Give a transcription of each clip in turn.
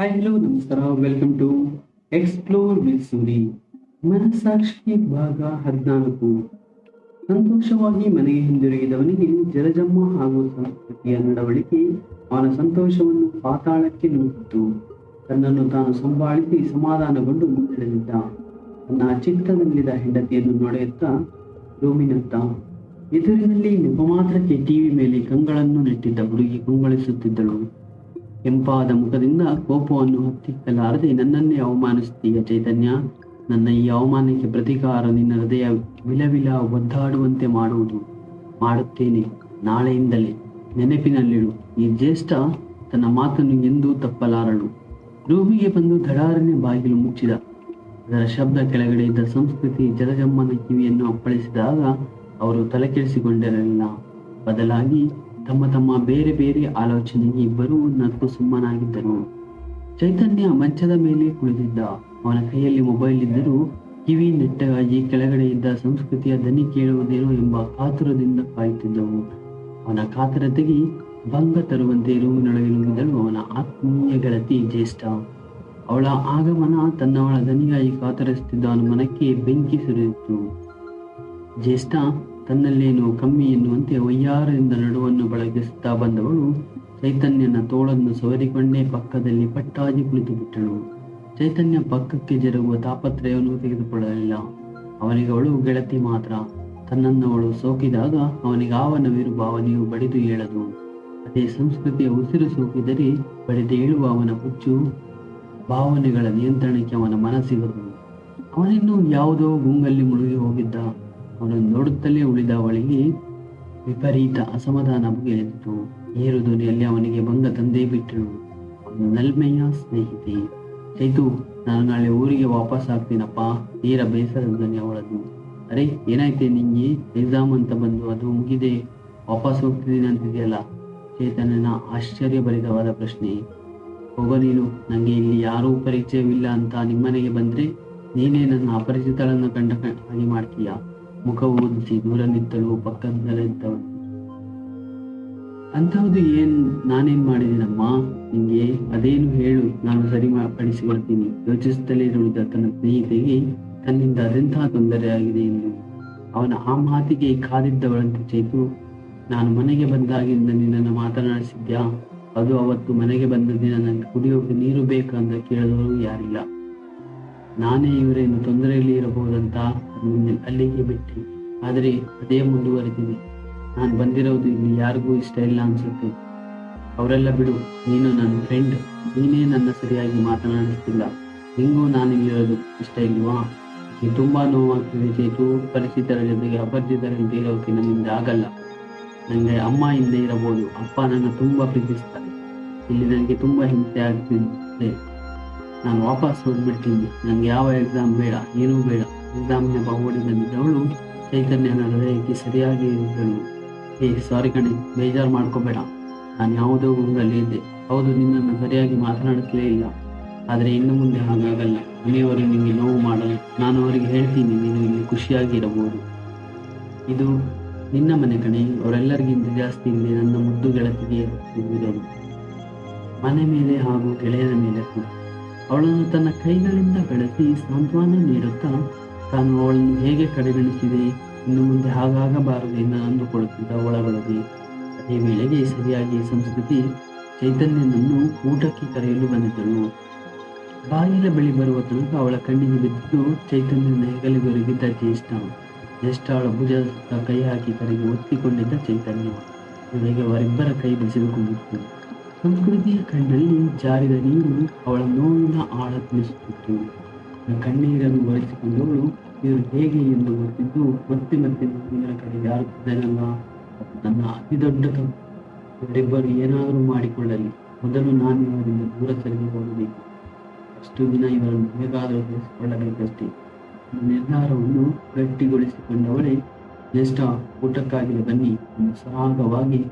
Hi hello ನಮಸ್ಕಾರ. Welcome to explore with Suri ಮನಸ್ಸಾಕ್ಷಿ ಭಾಗ ಹದಿನಾಲ್ಕು. ಸಂತೋಷವಾಗಿ ಮನೆಗೆ ಹಿಂದಿರುಗಿದವನಿಗೆ ಜಲಜಮ್ಮ ಹಾಗೂ ಸಂಸ್ಕೃತಿಯ ನಡವಳಿಕೆ ಅವನ ಸಂತೋಷವನ್ನು ಪಾತಾಳಕ್ಕೆ ನೂಕಿತು ತನ್ನನ್ನು ತಾನು ಸಂಭಾಳಿಸಿ ಸಮಾಧಾನಗೊಂಡು ಮುನ್ನಡೆದಿದ್ದ. ತನ್ನ ಚಿತ್ತದಲ್ಲಿದ್ದ ಹೆಂಡತಿಯನ್ನು ನೋಡುತ್ತಾ ರೂಮಿನತ್ತ. ಎದುರಿನಲ್ಲಿ ನೆಪಮಾತ್ರಕ್ಕೆ ಟಿವಿ ಮೇಲೆ ಕಂಗಳನ್ನು ನೆಟ್ಟಿದ್ದ ಹುಡುಗಿ ಕಂಗೊಳಿಸುತ್ತಿದ್ದಳು. ಕೆಂಪಾದ ಮುಖದಿಂದ ಕೋಪವನ್ನು ಹತ್ತಿಕ್ಕಲಾರದೆ ನನ್ನನ್ನೇ ಅವಮಾನಿಸುತ್ತೀಯ ಚೈತನ್ಯ. ನನ್ನ ಈ ಅವಮಾನಕ್ಕೆ ಪ್ರತಿಕಾರ ನಿನ್ನ ಹೃದಯ ವಿಲವಿಲ ಒದ್ದಾಡುವಂತೆ ಮಾಡುವುದು. ಮಾಡುತ್ತೇನೆ. ನಾಳೆಯಿಂದಲೇ. ನೆನಪಿನಲ್ಲಿಡು. ಈ ಜ್ಯೇಷ್ಠ ತನ್ನ ಮಾತನ್ನು ಎಂದೂ ತಪ್ಪಲಾರಳು. ರೂಮಿಗೆ ಬಂದು ಧಡಾರನೆ ಬಾಗಿಲು ಮುಚ್ಚಿದ. ಅದರ ಶಬ್ದ ಕೆಳಗಡೆ ಇದ್ದ ಸಂಸ್ಕೃತಿ ಜಲಜಮ್ಮನ ಕಿವಿಯನ್ನು ಅಪ್ಪಳಿಸಿದಾಗ ಅವರು ತಲೆಕೆಡಿಸಿಕೊಂಡಿರಲಿಲ್ಲ ಬದಲಾಗಿ ತಮ್ಮ ತಮ್ಮ ಬೇರೆ ಬೇರೆ ಆಲೋಚನೆಗೆ ಇಬ್ಬರೂ ನಕ್ಕು ಸುಮ್ಮನಾಗಿದ್ದರು. ಚೈತನ್ಯ ಮಂಚದ ಮೇಲೆ ಕುಳಿತಿದ್ದ. ಅವನ ಕೈಯಲ್ಲಿ ಮೊಬೈಲ್ ಇದ್ದರೂ ಕಿವಿ ನೆಟ್ಟಗಾಗಿ ಕೆಳಗಡೆ ಇದ್ದ ಸಂಸ್ಕೃತಿಯ ದನಿ ಕೇಳುವುದೇನೋ ಎಂಬ ಕಾತುರದಿಂದ ಕಾಯುತ್ತಿದ್ದವು. ಅವನ ಕಾತರತೆಗೆ ಭಂಗ ತರುವಂತೆ ರೂಮಿನೊಳಗೆ ನುಗ್ಗಿದಳು ಅವನ ಆತ್ಮೀಯ ಗೆಳತಿ ಜ್ಯೇಷ್ಠ. ಅವಳ ಆಗಮನ ತನ್ನವಳ ದನಿಗಾಗಿ ಕಾತರಿಸುತ್ತಿದ್ದ ಅವನ ಮನಕ್ಕೆ ಬೆಂಕಿ ಸುರಿಯಿತು. ಜ್ಯೇಷ್ಠ ತನ್ನಲ್ಲೇನು ಕಮ್ಮಿ ಎನ್ನುವಂತೆ ವಯ್ಯಾರದಿಂದ ನಡುವನ್ನು ಬಳಗಿಸುತ್ತಾ ಬಂದವಳು ಚೈತನ್ಯನ ತೋಳನ್ನು ಸವರಿಕೊಂಡೇ ಪಕ್ಕದಲ್ಲಿ ಪಟ್ಟಾಗಿ ಕುಳಿತು ಬಿಟ್ಟಳು ಚೈತನ್ಯ ಪಕ್ಕಕ್ಕೆ ಜರುಗುವ ತಾಪತ್ರಯವನ್ನು ತೆಗೆದುಕೊಳ್ಳಲಿಲ್ಲ. ಅವನಿಗೆ ಅವಳು ಗೆಳತಿ ಮಾತ್ರ. ತನ್ನನ್ನವಳು ಸೋಕಿದಾಗ ಅವನಿಗೆ ಆವನವಿರು ಭಾವನೆಯು ಬಡಿದು ಏಳದು ಅದೇ ಸಂಸ್ಕೃತಿಯ ಉಸಿರು ಸೋಕಿದರೆ ಬಡಿದೇಳುವ ಅವನ ಹುಚ್ಚು ಭಾವನೆಗಳ ನಿಯಂತ್ರಣಕ್ಕೆ ಅವನ ಮನಸ್ಸಿಗದು. ಅವನಿನ್ನೂ ಯಾವುದೋ ಗುಂಗಲ್ಲಿ ಮುಳುಗಿ ಹೋಗಿದ್ದ. ಅವನನ್ನು ನೋಡುತ್ತಲೇ ಉಳಿದ ಅವಳಿಗೆ ವಿಪರೀತ ಅಸಮಾಧಾನ ಬಗೆಯಿತು ಏರು ಧ್ವನಿಯಲ್ಲಿ ಅವನಿಗೆ ಭಂಗ ತಂದೇ ಬಿಟ್ಟಳು ಅವನು ನಲ್ಮೆಯ ಸ್ನೇಹಿತೆ. ಚೈತು, ನಾನು ನಾಳೆ ಊರಿಗೆ ವಾಪಸ್ ಆಗ್ತೀನಪ್ಪ. ತೀರ ಬೇಸರ ಧ್ವನಿ ಅವಳದು. ಅರೆ, ಏನಾಯ್ತೆ ನಿಂಗೆ? ಎಕ್ಸಾಮ್ ಅಂತ ಬಂದು ಅದು ಮುಗಿದೆ. ವಾಪಸ್ ಹೋಗ್ತಿದ್ದೀನಿ ಅಂತಿದೆಯಲ್ಲ ಚೇತನನ ಆಶ್ಚರ್ಯಭರಿತವಾದ ಪ್ರಶ್ನೆ. ಹೋಗೋ ನೀನು. ನನಗೆ ಇಲ್ಲಿ ಯಾರೂ ಪರಿಚಯವಿಲ್ಲ ಅಂತ ನಿಮ್ಮನೆಗೆ ಬಂದ್ರೆ ನೀನೇ ನನ್ನ ಅಪರಿಚಿತಳನ್ನು ಕಂಡ ಹಾಗೆ ಮಾಡ್ತೀಯ? ಮುಖ ಊದಿಸಿ ದೂರ ನಿಂತಳು ಪಕ್ಕದಲ್ಲಿದ್ದವಳು ಅಂತಹದ್ದು ಏನ್ ನಾನೇನ್ ಮಾಡಿದ್ದೀನಮ್ಮ ನಿಂಗೆ ಅದೇನು ಹೇಳು, ನಾನು ಸರಿ ಪಡಿಸಿಕೊಳ್ತೀನಿ ಯೋಚಿಸುತ್ತಲೇ ಉಳಿದ ತನ್ನ ಸ್ನೇಹಿತೆಗೆ, ತನ್ನಿಂದ ಅದೆಂತಹ ತೊಂದರೆ ಆಗಿದೆ ಎಂದು. ಅವನ ಆ ಮಾತಿಗೆ ಕಾದಿದ್ದವಳಂತೆ ಚೈತು, ನಾನು ಮನೆಗೆ ಬಂದಾಗಿಂದ ನಿನ್ನನ್ನು ಮಾತನಾಡಿಸಿದ್ಯಾ? ಅದು ಅವತ್ತು ಮನೆಗೆ ಬಂದ ದಿನ ನನಗೆ ಕುಡಿಯೋಕೆ ನೀರು ಬೇಕಂತ ಕೇಳಿದವರು ಯಾರಿಲ್ಲ. ನಾನೇ ಇವರೇನು ತೊಂದರೆಯಲ್ಲಿ ಇರಬಹುದಂತ ಅಲ್ಲಿಗೆ ಬಿಟ್ಟೆ. ಆದರೆ ಅದೇ ಮುಂದುವರೆದಿದೆ. ನಾನು ಬಂದಿರೋದು ಇಲ್ಲಿ ಯಾರಿಗೂ ಇಷ್ಟ ಇಲ್ಲ ಅನ್ಸುತ್ತೆ. ಅವರೆಲ್ಲ ಬಿಡು, ನೀನು ನನ್ನ ಫ್ರೆಂಡ್ ನೀನೇ ನನ್ನ ಸರಿಯಾಗಿ ಮಾತನಾಡಿಸ್ತಿಲ್ಲ ನಿಂಗೂ ನಾನು ಇಲ್ಲಿರೋದು ಇಷ್ಟ ಇಲ್ವಾ? ತುಂಬಾ ನೋವಾಗ್ತಿದೆ, ಚೇತು. ಪರಿಚಿತರ ಜೊತೆಗೆ ಅಪರಿಚಿತರ ಜೊತೆ ಇರೋಕೆ ನನ್ನಿಂದ ಆಗಲ್ಲ. ನನಗೆ ಅಮ್ಮ ಹಿಂದೆ ಇರಬಹುದು, ಅಪ್ಪ ನನ್ನ ತುಂಬಾ ಪ್ರೀತಿಸ್ತಾರೆ. ಇಲ್ಲಿ ನನಗೆ ತುಂಬಾ ಹಿಂಸೆ ಆಗ್ತಿದೆ. ನಾನು ವಾಪಸ್ ಹೋಗ್ಬಿಡ್ತೀನಿ. ನನಗೆ ಯಾವ ಎಕ್ಸಾಮ್ ಬೇಡ, ಏನೂ ಬೇಡ. ಓಡಿ ಬಂದಿದ್ದವಳು ಚೈತನ್ಯನ ಹೃದಯಕ್ಕೆ ಸರಿಯಾಗಿ ಇದ್ದಳು. ಏ ಸಾರಿ ಕಣೆ, ಬೇಜಾರು ಮಾಡ್ಕೋಬೇಡ. ನಾನು ಯಾವುದೋ ಗುಂಗಲ್ಲಿ ಇದ್ದೆ. ಹೌದು, ನಿನ್ನನ್ನು ಸರಿಯಾಗಿ ಮಾತನಾಡುತ್ತಲೇ ಇಲ್ಲ. ಆದರೆ ಇನ್ನು ಮುಂದೆ ಹಾಗಾಗಲ್ಲ. ಮನೆಯವರು ನಿಮಗೆ ನೋವು ಮಾಡಲ್ಲ. ನಾನು ಅವರಿಗೆ ಹೇಳ್ತೀನಿ, ನೀನು ಇಲ್ಲಿ ಖುಷಿಯಾಗಿ ಇರಬಹುದು ಇದು ನಿನ್ನ ಮನೆ ಕಣೆ. ಅವರೆಲ್ಲರಿಗಿಂತ ಜಾಸ್ತಿ ಇಲ್ಲಿ ನನ್ನ ಮುದ್ದು ಗೆಳತಿಗೆ ಇರೋದು ಮನೆ ಮೇಲೆ ಹಾಗೂ ಗೆಳೆಯರ ಮೇಲೆ ಅವಳನ್ನು ತನ್ನ ಕೈಗಳಿಂದ ಬೆಳೆಸಿ ಸಾಂತ್ವನ ನೀಡುತ್ತಾ ತಾನು ಅವಳನ್ನು ಹೇಗೆ ಕಡೆಗಣಿಸಿದೆ, ಇನ್ನು ಮುಂದೆ ಹಾಗಾಗಬಾರದು ಎಂದು ಅಂದುಕೊಳ್ಳುತ್ತಿದ್ದ ಒಳಗೊಳಗೆ ಅದೇ ವೇಳೆಗೆ ಸರಿಯಾಗಿ ಸಂಸ್ಕೃತಿ ಚೈತನ್ಯನನ್ನು ಊಟಕ್ಕೆ ಕರೆಯಲು ಬಂದಿದ್ದಳು. ಬಾಗಿಲ ಬಳಿ ಬರುವ ತನಕ ಅವಳ ಕಣ್ಣಿಗೆ ಬಿದ್ದು ಚೈತನ್ಯನ ಹೆಗಲಿಗೊರಗಿದ್ದ ಜ್ಯೇಷ್ಠ ಜ್ಯೇಷ್ಠ ಅವಳ ಭುಜ ಕೈ ಹಾಕಿ ಕರೆಗೆ ಒತ್ತಿಕೊಂಡಿದ್ದ ಚೈತನ್ಯ. ಇವರಿಗೆ ಅವರಿಬ್ಬರ ಕೈ ಬೆಸೆದುಕೊಂಡಿತ್ತು ಸಂಸ್ಕೃತಿಯ ಕಣ್ಣಲ್ಲಿ ಜಾರಿದ ನೀರು ಅವಳ ನೋವಿನ ಆಳ ತಿಳಿಸುತ್ತಿತ್ತು. ಕಣ್ಣೀರನ್ನು ಒರೆಸಿಕೊಂಡವಳು. ಇವರು ಹೇಗೆ ಎಂದು ಗೊತ್ತಿದ್ದು ಮತ್ತೆ ಮತ್ತೆ ನೀರಿನ ಕಡೆ ಜಾರುತ್ತಿದ್ದನಲ್ಲ ನನ್ನ ಅತಿ ದೊಡ್ಡ ತಪ್ಪು. ಇವರಿಬ್ಬರು ಏನಾದರೂ ಮಾಡಿಕೊಳ್ಳಲಿ. ಮೊದಲು ನಾನು ಇವರಿಂದ ದೂರ ಸರಿದು ಹೋಗಬೇಕು. ಅಷ್ಟು ದಿನ ಇವರನ್ನು ಹೇಗಾದರೂ ಬೆಳೆಸಿಕೊಳ್ಳಬೇಕಷ್ಟೇ ನಿರ್ಧಾರವನ್ನು ಗಟ್ಟಿಗೊಳಿಸಿಕೊಂಡವಳೇ, ಜ್ಯೇಷ್ಠ ಊಟಕ್ಕಾಗಿ ಬನ್ನಿ ಎಂದು ಸರಾಗವಾಗಿ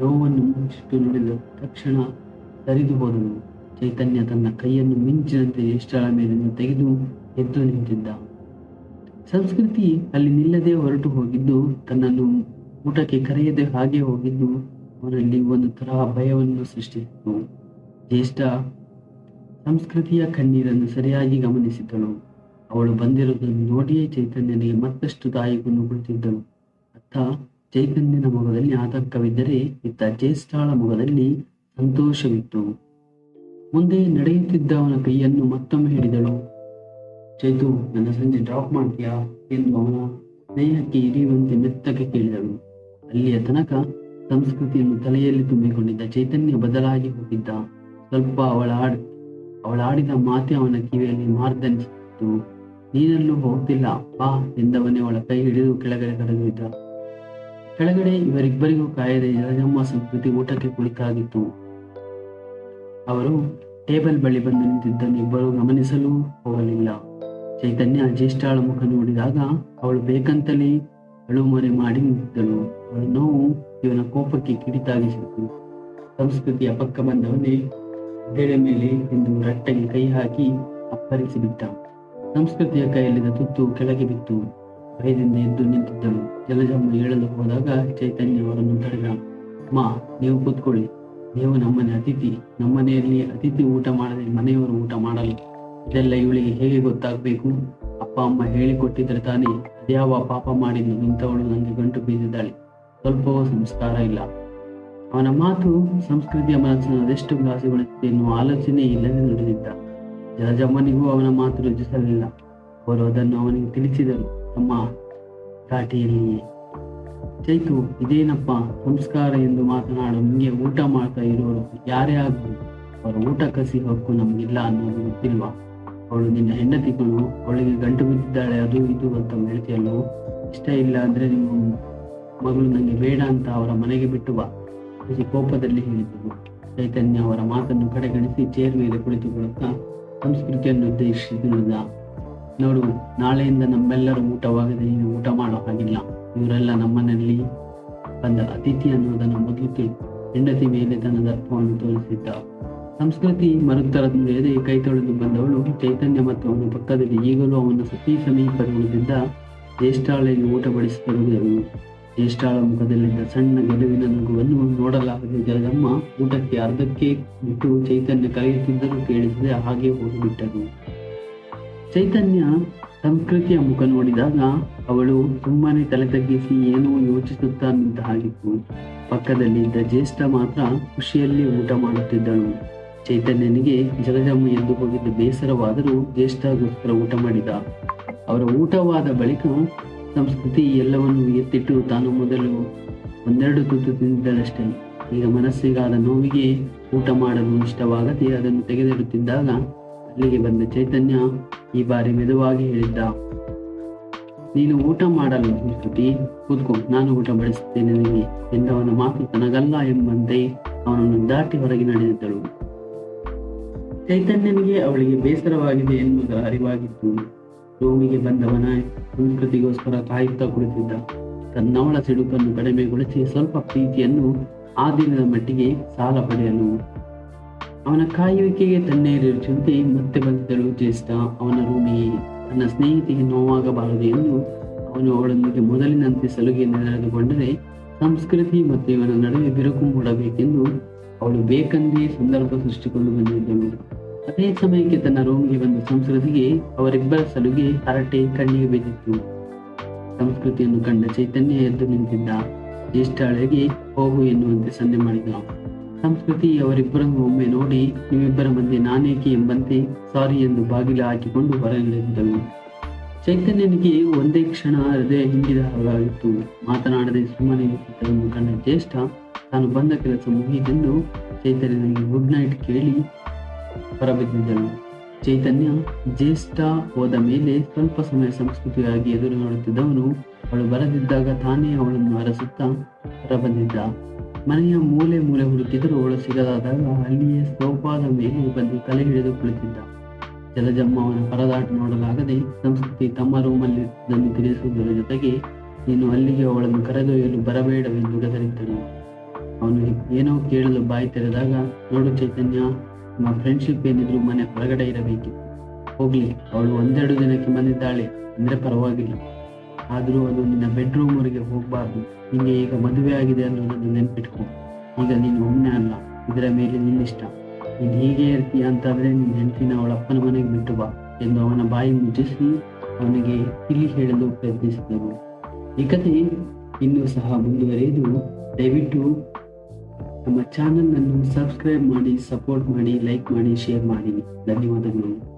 ನೋವನ್ನು ಮುಚ್ಚಿಟ್ಟು ನೋಡಿದ ತಕ್ಷಣ ಸರಿದು ಹೋದನು ಚೈತನ್ಯ ತನ್ನ ಕೈಯನ್ನು ಮಿಂಚಿನಂತೆ ಜ್ಯೇಷ್ಠಳ ಮೇಲನ್ನು ತೆಗೆದು ಎದ್ದು ನಿಂತಿದ್ದ. ಸಂಸ್ಕೃತಿ ಅಲ್ಲಿ ನಿಲ್ಲದೆ ಹೊರಟು ಹೋಗಿದ್ದು, ತನ್ನನ್ನು ಊಟಕ್ಕೆ ಕರೆಯದೆ ಹಾಗೆ ಹೋಗಿದ್ದು, ಅವನಲ್ಲಿ ಒಂದು ತರಹ ಭಯವನ್ನು ಸೃಷ್ಟಿಸಿತು. ಜ್ಯೇಷ್ಠ ಸಂಸ್ಕೃತಿಯ ಕಣ್ಣೀರನ್ನು ಸರಿಯಾಗಿ ಗಮನಿಸಿದ್ದಳು ಅವಳು ಬಂದಿರುವುದನ್ನು ನೋಡಿಯೇ ಚೈತನ್ಯನಿಗೆ ಮತ್ತಷ್ಟು ತಾಯಿಗೊಂಡು ಕುಳಿತಿದ್ದಳು ಅತ್ತ ಚೈತನ್ಯನ ಮೊಗದಲ್ಲಿ ಆತಂಕವಿದ್ದರೆ, ಇತ್ತ ಜ್ಯೇಷ್ಠಾಳ ಮೊಗದಲ್ಲಿ ಸಂತೋಷವಿತ್ತು. ಮುಂದೆ ನಡೆಯುತ್ತಿದ್ದ ಅವನ ಕೈಯನ್ನು ಮತ್ತೊಮ್ಮೆ ಹಿಡಿದಳು. ಚೈತು, ನನ್ನ ಸಂಜೆ ಡ್ರಾಪ್ ಮಾಡ್ತೀಯಾ? ಎಂದು ಅವನ ಸ್ನೇಹಕ್ಕೆ ಇರಿಯುವಂತೆ ಮೆತ್ತಗೆ ಕೇಳಿದಳು. ಅಲ್ಲಿಯ ತನಕ ಸಂಸ್ಕೃತಿಯನ್ನು ತಲೆಯಲ್ಲಿ ತುಂಬಿಕೊಂಡಿದ್ದ ಚೈತನ್ಯ ಬದಲಾಗಿ ಹೋಗಿದ್ದ. ಸ್ವಲ್ಪ ಅವಳ ಆಡ್ ಅವಳಾಡಿದ ಮಾತೆ ಅವನ ಕಿವಿಯಲ್ಲಿ ಮಾರ್ದನಿಸಿತ್ತು ನೀನಲ್ಲೂ ಹೋಗ್ತಿಲ್ಲ, ಬಾ, ಎಂದವನೇ ಅವಳ ಕೈ ಹಿಡಿದು ಕೆಳಗಡೆ ಕರೆದೊಯ್ದ. ಕೆಳಗಡೆ ಇವರಿಬ್ಬರಿಗೂ ಕಾಯದೆ ಜಲಜಮ್ಮ ಸಂಸ್ಕೃತಿ ಊಟಕ್ಕೆ ಕುಳಿತಾಗಿತ್ತು. ಅವರು ಟೇಬಲ್ ಬಳಿ ಬಂದು ನಿಂತಿದ್ದನ್ನು ಇಬ್ಬರು ಗಮನಿಸಲು ಹೋಗಲಿಲ್ಲ. ಚೈತನ್ಯ ಜ್ಯೇಷ್ಠಾಳ ಮುಖ ನೋಡಿದಾಗ ಅವಳು ಬೇಕಂತಲೇ ಅಳುಮರೆ ಮಾಡಿ ನಿಂತಿದ್ದಳು. ಅವಳ ನೋವು ಇವನ ಕೋಪಕ್ಕೆ ಕಿಡಿತಾಗಿಸಿತು ಸಂಸ್ಕೃತಿಯ ಪಕ್ಕ ಬಂದವನೇ ಬೇಳೆ ಮೇಲೆ ಎಂದು ರಟ್ಟಗೆ ಕೈ ಹಾಕಿ ಅಪ್ಪರಿಸಿ ಬಿಟ್ಟ ಸಂಸ್ಕೃತಿಯ ಕೈಯಲ್ಲಿದ್ದ ತುತ್ತು ಕೆಳಗೆ ಬಿತ್ತು. ಭಯದಿಂದ ಎದ್ದು ನಿಂತಿದ್ದಳು. ಜಲಜಮ್ಮ ಏಳಲು ಹೋದಾಗ ಚೈತನ್ಯ ಅವರನ್ನು ತಡೆದ. ಮಾ ನೀವು ಕೂತ್ಕೊಳ್ಳಿ. ನೀವು ನಮ್ಮನೆ ಅತಿಥಿ, ನಮ್ಮನೆಯಲ್ಲಿ ಅತಿಥಿ ಊಟ ಮಾಡದೆ ಮನೆಯವರು ಊಟ ಮಾಡಲಿ. ಇದೆಲ್ಲ ಇವಳಿಗೆ ಹೇಗೆ ಗೊತ್ತಾಗಬೇಕು? ಅಪ್ಪ, ಅಮ್ಮ ಹೇಳಿಕೊಟ್ಟಿದ್ರೆ ತಾನೇ ಅದ್ಯಾವ ಪಾಪ ಮಾಡಿದ್ನು ಇಂಥವಳು ನನಗೆ ಗಂಟು ಬೀದಿದ್ದಾಳೆ. ಸ್ವಲ್ಪವೂ ಸಂಸ್ಕಾರ ಇಲ್ಲ. ಅವನ ಮಾತು ಸಂಸ್ಕೃತಿಯ ಮನಸ್ಸನ್ನು ಅದೆಷ್ಟು ಘಾಸಿಗೊಳಿಸಿದೆ ಎನ್ನುವ ಆಲೋಚನೆ ಇಲ್ಲದೆ ನುಡಿದಿದ್ದ. ಜಲಜಮ್ಮನಿಗೂ ಅವನ ಮಾತು ರುಚಿಸಲಿಲ್ಲ. ಅವರು ಅದನ್ನು ಅವನಿಗೆ ತಿಳಿಸಿದರು. ತಮ್ಮ ಘಾಟಿಯಲ್ಲಿಯೇ ಚೈತು, ಇದೇನಪ್ಪ? ಸಂಸ್ಕಾರ ಎಂದು ಮಾತನಾಡು ನಿಮಗೆ ಊಟ ಮಾಡ್ತಾ ಇರೋರು ಯಾರೇ ಆಗ್ಬೋದು ಅವರ ಊಟ ಕಸಿ ಹಕ್ಕು ನಮ್ಗಿಲ್ಲ ಅನ್ನೋದು ಗೊತ್ತಿಲ್ವಾ? ಅವಳು ನಿನ್ನ ಹೆಂಡತಿಗಳು ಅವಳಿಗೆ ಗಂಟು ಬಿದ್ದಿದ್ದಾಳೆ, ಅದು ಇದು ಅಂತ ಹೇಳ್ತೀಯಲ್ಲೋ ಇಷ್ಟ ಇಲ್ಲ ಅಂದ್ರೆ ನಿಮ್ಮ ಮಗಳು ನನಗೆ ಬೇಡ ಅಂತ ಅವರ ಮನೆಗೆ ಬಿಟ್ಟು ಬಾ ಖುಷಿ ಕೋಪದಲ್ಲಿ ಹೇಳಿದ್ದಳು ಚೈತನ್ಯ ಅವರ ಮಾತನ್ನು ಕಡೆಗಣಿಸಿ ಚೇರ್ ಮೇಲೆ ಕುಳಿತುಕೊಳ್ಳುತ್ತಾ ಸಂಸ್ಕೃತಿಯನ್ನು ಉದ್ದೇಶಿಸಿ ನೋಡು, ನಾಳೆಯಿಂದ ನಮ್ಮೆಲ್ಲರೂ ಊಟವಾಗದೆ ನೀನು ಊಟ ಮಾಡೋ ಹಾಗಿಲ್ಲ. ಇವರೆಲ್ಲ ನಮ್ಮನಲ್ಲಿ ಬಂದ ಅತಿಥಿ ಅನ್ನೋದನ್ನು ತಿಳಿ ಹೆಂಡತಿ ಮೇಲೆ ತನ್ನ ದರ್ಪವನ್ನು ತೋರಿಸಿದ್ದ. ಸಂಸ್ಕೃತಿ ಮರುತ್ತರದಿಂದ ನುಡಿಯದೆ ಕೈ ತೊಳೆದು ಬಂದವಳು ಚೈತನ್ಯ ಮತ್ತು ಅವನ ಪಕ್ಕದಲ್ಲಿ ಈಗಲೂ ಅವನ ಸತಿ ಸಮೀಪ ಉಳಿದಿದ್ದ ಊಟ ಬಡಿಸತೊಡಗಿದಳು ಜ್ಯೇಷ್ಠಾಳ ಮುಖದಲ್ಲಿದ್ದ ಸಣ್ಣ ಗೆಲುವಿನ ನಗುವನ್ನು ನೋಡಲಾಗದೆ ಜಲದಮ್ಮ ಊಟಕ್ಕೆ ಅರ್ಧಕ್ಕೆ ಬಿಟ್ಟು ಚೈತನ್ಯ ಕರೆಯುತ್ತಿದ್ದರೂ ಕೇಳಿಸದೆ ಹಾಗೆ ಹೋಗಿಬಿಟ್ಟರು ಚೈತನ್ಯ ಸಂಸ್ಕೃತಿಯ ಮುಖ ನೋಡಿದಾಗ ಅವಳು ಸುಮ್ಮನೆ ತಲೆ ತಗ್ಗಿಸಿ ಏನೋ ಯೋಚಿಸುತ್ತಾ ನಿಂತ ಹಾಗಿತ್ತು ಪಕ್ಕದಲ್ಲಿದ್ದ ಜ್ಯೇಷ್ಠ ಮಾತ್ರ ಖುಷಿಯಲ್ಲಿ ಊಟ ಮಾಡುತ್ತಿದ್ದಳು. ಚೈತನ್ಯನಿಗೆ ಜಲಜಮ್ಮ ಎದ್ದು ಹೋಗಿದ್ದ ಬೇಸರವಾದರೂ ಜ್ಯೇಷ್ಠಗೋಸ್ಕರ ಊಟ ಮಾಡಿದ. ಅವರ ಊಟವಾದ ಬಳಿಕ ಸಂಸ್ಕೃತಿ ಎಲ್ಲವನ್ನು ಎತ್ತಿಟ್ಟು ತಾನು ಮೊದಲು ಒಂದೆರಡು ತುತ್ತು ತಿಂದಿದ್ದಳಷ್ಟೇ. ಈಗ ಮನಸ್ಸಿಗಾದ ನೋವಿಗೆ ಊಟ ಮಾಡಲು ಇಷ್ಟವಾಗದೆ ಅದನ್ನು ತೆಗೆದಿಡುತ್ತಿದ್ದಾಗ ಅಲ್ಲಿಗೆ ಬಂದ ಚೈತನ್ಯ ಈ ಬಾರಿ ಮೆದುವಾಗಿ ಹೇಳಿದ್ದ, ನೀನು ಊಟ ಮಾಡಲು ಸಂಸ್ಕೃತಿ ಕೂತ್ಕೊ, ನಾನು ಊಟ ಬಡಿಸುತ್ತೇನೆ ನಿನಗೆ ಎಂದವನ ಮಾತು ತನಗಲ್ಲ ಎಂಬಂತೆ ಅವನನ್ನು ದಾಟಿ ಹೊರಗೆ ನಡೆದಿದ್ದಳು ಚೈತನ್ಯನಿಗೆ ಅವಳಿಗೆ ಬೇಸರವಾಗಿದೆ ಎನ್ನುವುದರ ಅರಿವಾಗಿತ್ತು. ರೂಮಿಗೆ ಬಂದವನ ಸಂಸ್ಕೃತಿಗೋಸ್ಕರ ಕಾಯುತ್ತಾ ಕುಳಿತಿದ್ದ. ತನ್ನವಳ ಸಿಡುಕನ್ನು ಕಡಿಮೆಗೊಳಿಸಿ ಸ್ವಲ್ಪ ಪ್ರೀತಿಯನ್ನು ಆ ದಿನದ ಮಟ್ಟಿಗೆ ಸಾಲ ಪಡೆಯಲು ಅವನ ಕಾಯುವಿಕೆಗೆ ತಣ್ಣೀರಿರುಚಂತೆ ಮತ್ತೆ ಬಂದಿದ್ದಳು ಜ್ಯೇಷ್ಠ ಅವನ ರೂಮಿಗೆ ತನ್ನ ಸ್ನೇಹಿತಿಗೆ ನೋವಾಗಬಾರದು ಎಂದು ಅವನು ಅವಳೊಂದಿಗೆ ಮೊದಲಿನಂತೆ ಸಲುಗೆ ನಡೆದುಕೊಂಡರೆ ಸಂಸ್ಕೃತಿ ಮತ್ತು ಇವನ ನಡುವೆ ಬಿರುಕು ಮೂಡಬೇಕೆಂದು ಅವಳು ಬೇಕಂದೇ ಸಂದರ್ಭ ಸೃಷ್ಟಿಕೊಂಡು ಬಂದಿದ್ದಳು. ಅದೇ ಸಮಯಕ್ಕೆ ತನ್ನ ರೂಮಿಗೆ ಬಂದ ಸಂಸ್ಕೃತಿಗೆ ಅವರಿಬ್ಬರ ಸಲುಗೆ ಹರಟೆ ಕಣ್ಣಿಗೆ ಬಿದ್ದಿತ್ತು. ಸಂಸ್ಕೃತಿಯನ್ನು ಕಂಡ ಚೈತನ್ಯ ಎದ್ದು ನಿಂತಿದ್ದ ಜ್ಯೇಷ್ಠಾಳಿಗೆ ಹೋಗು ಎನ್ನುವಂತೆ ಸನ್ನೆ ಮಾಡಿದ. ಸಂಸ್ಕೃತಿ ಅವರಿಬ್ಬರನ್ನು ಒಮ್ಮೆ ನೋಡಿ ನಿಮ್ಮಿಬ್ಬರ ಮಧ್ಯೆ ನಾನೇಕೆ ಎಂಬಂತೆ ಸಾರಿ ಎಂದು ಬಾಗಿಲು ಹಾಕಿಕೊಂಡು ಹೊರಗಿಳಿದ್ದಳು ಚೈತನ್ಯನಿಗೆ ಒಂದೇ ಕ್ಷಣ ಹೃದಯ ಹಿಂಗಿದ ಹಾಗಾಗಿತ್ತು ಮಾತನಾಡದೆ ಸುಮ್ಮನೆ ಚಿತ್ರವನ್ನು ಕಂಡ ಜ್ಯೇಷ್ಠ, ತಾನು ಬಂದ ಕೆಲಸ ಮುಗಿದೆಂದು ಚೈತನ್ಯನಿಗೆ ಗುಡ್ ನೈಟ್ ಕೇಳಿ ಹೊರಬಿದ್ದಿದ್ದಳು ಚೈತನ್ಯ ಜ್ಯೇಷ್ಠ ಹೋದ ಮೇಲೆ ಸ್ವಲ್ಪ ಸಮಯ ಸಂಸ್ಕೃತಿಯಾಗಿ ಎದುರು ನೋಡುತ್ತಿದ್ದವನು. ಅವಳು ಬರದಿದ್ದಾಗ ತಾನೇ ಅವಳನ್ನು ಅರಸುತ್ತಾ ಹೊರಬಂದಿದ್ದ. ಮನೆಯ ಮೂಲೆ ಮೂಲೆ ಹುಡುಕಿದರೂ ಅವಳು ಸಿಗದಾದಾಗ ಅಲ್ಲಿಯೇ ಸೋಪಾದ ಮೇಲೆ ಬಂದು ತಲೆ ಹಿಡಿದು ಕುಳಿತಿದ್ದ. ಜಲಜಮ್ಮ ಅವನ ಪರದಾಟ ನೋಡಲಾಗದೆ ಸಂಸ್ಕೃತಿ ತಮ್ಮ ರೂಮಲ್ಲಿ ತಿಳಿಸುವುದರ ಜೊತೆಗೆ ನೀನು ಅಲ್ಲಿಗೆ ಅವಳನ್ನು ಕರೆದೊಯ್ಯಲು ಬರಬೇಡವೆಂದು ಗದರಿದ್ದನು ಅವನು ಏನೋ ಕೇಳಲು ಬಾಯಿ ತೆರೆದಾಗ, ನೋಡು ಚೈತನ್ಯ, ನಮ್ಮ ಫ್ರೆಂಡ್ಶಿಪ್ ಏನಿದ್ರು ಮನೆ ಹೊರಗಡೆ ಇರಬೇಕಿತ್ತು. ಹೋಗ್ಲಿ, ಅವಳು ಒಂದೆರಡು ದಿನಕ್ಕೆ ಬಂದಿದ್ದಾಳೆ, ಅಂದ್ರೆ ಪರವಾಗಿಲ್ಲ. ಆದರೂ ಅದು ನಿನ್ನ ಬೆಡ್ರೂಮ್ ವರೆಗೆ ಹೋಗ್ಬಾರ್ದು. ನಿಂಗೆ ಈಗ ಮದುವೆ ಆಗಿದೆ ಅನ್ನೋದನ್ನು ನೆನ್ಪಿಟ್ಕೊ. ಈಗ ನೀನು ಒಮ್ಮೆ ಅಲ್ಲ, ಇದರ ಮೇಲೆ ನಿನ್ನಿಷ್ಟ. ನೀನು ಹೀಗೆ ಇರ್ತೀಯ ಅಂತಂದ್ರೆ ನಿನ್ನ ಹೆಂಡತಿನ ಅವಳ ಅಪ್ಪನ ಮನೆಗೆ ಬಿಟ್ಟು ಬಾ ಎಂದು ಅವನ ಬಾಯಿ ಮುಚ್ಚಿಸಿ ಅವನಿಗೆ ತಿಳಿ ಹೇಳಲು ಪ್ರಯತ್ನಿಸಿದರು ಈ ಕಥೆ ಇನ್ನೂ ಸಹ ಮುಂದುವರೆಯದು ದಯವಿಟ್ಟು ನಮ್ಮ ಚಾನಲ್ ಅನ್ನು ಸಬ್ಸ್ಕ್ರೈಬ್ ಮಾಡಿ ಸಪೋರ್ಟ್ ಮಾಡಿ ಲೈಕ್ ಮಾಡಿ ಶೇರ್ ಮಾಡಿ. ಧನ್ಯವಾದಗಳು.